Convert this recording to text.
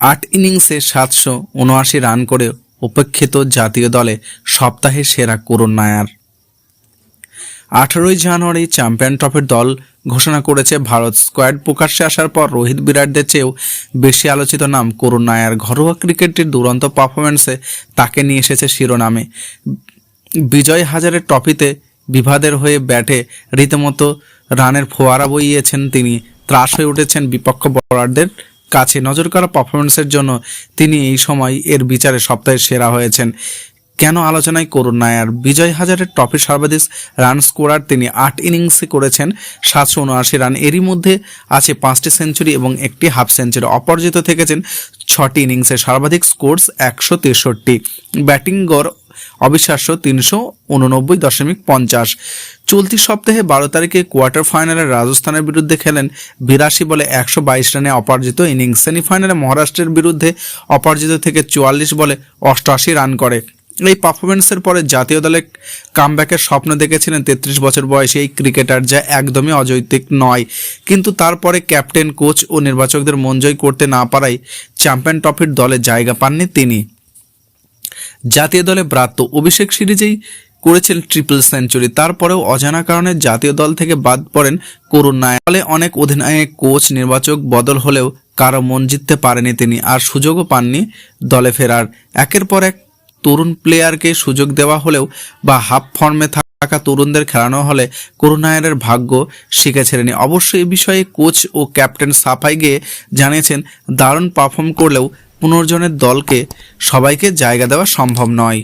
আট ইনিংসে সাতশো উনআশি রান করে উপেক্ষিত জাতীয় দলে সপ্তাহে সেরা করুণ নায়ার। আঠারোই জানুয়ারি চ্যাম্পিয়ন ট্রফির দল ঘোষণা করেছে, ভারত স্কোয়াড প্রকাশ্যে আসার পর রোহিত বিরাটদের চেয়েও বেশি আলোচিত নাম করুণ নায়ার। ঘরোয়া ক্রিকেটের দুরন্ত পারফরমেন্সে তাকে নিয়ে এসেছে শিরোনামে। বিজয় হাজারের ট্রফিতে বিভাদের হয়ে ব্যাটে রীতিমতো রানের ফোয়ারা বইয়েছেন তিনি। ত্রাস হয়ে উঠেছেন বিপক্ষ বোলারদের কাছে নজর করা পারফরমেন্সের জন্য তিনি এই সময় এর বিচারে সপ্তাহের সেরা হয়েছেন। কেন আলোচনায় করুন নায়ার বিজয় হাজারের ট্রফির সর্বাধিক রান স্কোরার তিনি আট ইনিংসে করেছেন, সাতশো উনআশি রান এরই মধ্যে আছে পাঁচটি সেঞ্চুরি এবং একটি হাফ সেঞ্চুরি অপরাজিত থেকেছেন ছটি ইনিংসে সর্বাধিক স্কোরস একশো তেষট্টি। ব্যাটিং গড় অবিশ্বাস্য তিনশো উননব্বই দশমিক পঞ্চাশ। চলতি সপ্তাহে বারো তারিখে কোয়ার্টার ফাইনালে রাজস্থানের বিরুদ্ধে খেলেন বিরাশি বলে একশো বাইশ রানে অপরাজিত ইনিংস। সেমিফাইনালে মহারাষ্ট্রের বিরুদ্ধে অপরাজিত থেকে চুয়াল্লিশ বলে অষ্টআশি রান করে। এই পারফরমেন্সের পরে জাতীয় দলে কামব্যাকের স্বপ্ন দেখেছিলেন তেত্রিশ বছর বয়সী এই ক্রিকেটার যা একদমই অযৌক্তিক নয়। কিন্তু তারপরে ক্যাপ্টেন, কোচ ও নির্বাচকদের মন জয় করতে না পারায় চ্যাম্পিয়ন ট্রফির দলে জায়গা পাননি তিনি। জাতীয় দলে ব্রাত্য অভিষেক সিরিজেই করেছেন ট্রিপল সেঞ্চুরি তারপরেও অজানা কারণে জাতীয় দল থেকে বাদ পড়েন করুণ নায়ক ফলে অনেক অধিনায়ক, কোচ, নির্বাচক বদল হলেও কারও মন জিততে পারেনি তিনি আর সুযোগও পাননি দলে ফেরার। একের পর এক তরুণ প্লেয়ারকে সুযোগ দেওয়া হলেও বা হাফ ফর্মে থাকা তরুণদের খেলানো হলে করুণায়নের ভাগ্য শিখেছিলেন অবশ্য এ বিষয়ে কোচ ও ক্যাপ্টেন সাফাই গিয়ে জানিয়েছেন, দারুণ পারফর্ম করলেও পুনর্জনের দলকে সবাইকে জায়গা দেওয়া সম্ভব নয়।